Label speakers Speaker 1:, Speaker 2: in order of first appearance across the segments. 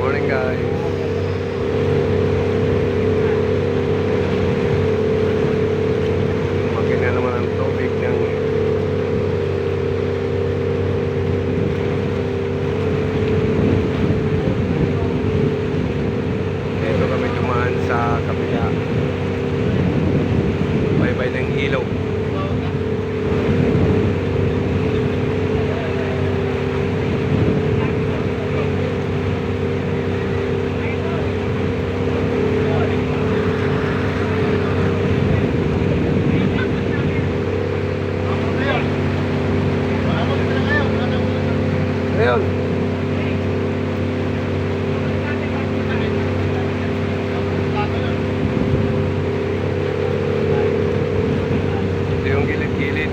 Speaker 1: morning guys. Makina naman ang tubig ng Dito kami dumaan sa kabila. Bye-bye ng ilaw.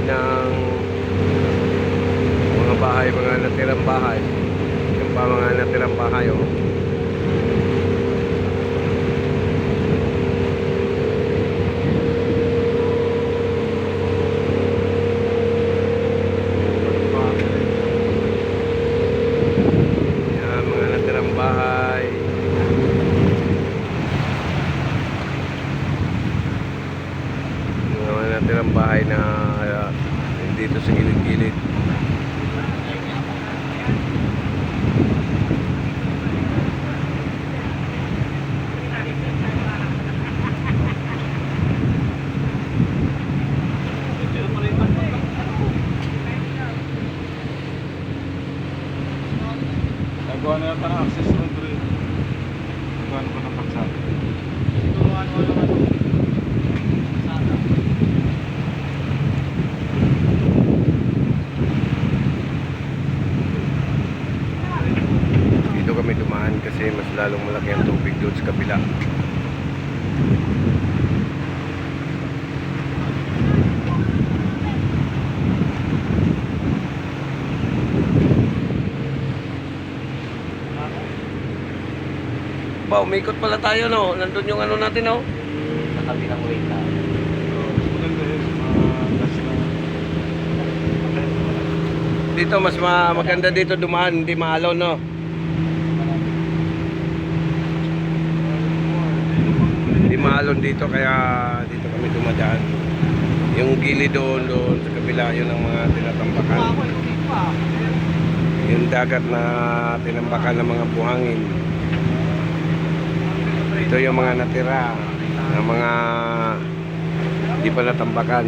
Speaker 1: Ng mga bahay, mga natirang bahay. Yung pa mga natirang bahay, oh. Yan, mga natirang bahay. Na dito sa gilid-gilid.
Speaker 2: Nagawa na yata ng access road rin. Nagawa na ba ng pagsali?
Speaker 1: Dito kasi mas lalong malaki ang tubig doon sa kabila. Ba, umikot pala tayo no. Nandun yung ano natin no.
Speaker 3: Sa kabilang way na.
Speaker 1: Dito mas ma maganda dito dumaan, hindi maalaw no. Maalon dito kaya dito kami dumadaan. Yung gilid doon, doon sa kabila, yun ang mga tinatambakan. Yung dagat na tinambakan ng mga buhangin. Ito yung mga natira ng mga hindi pa natambakan.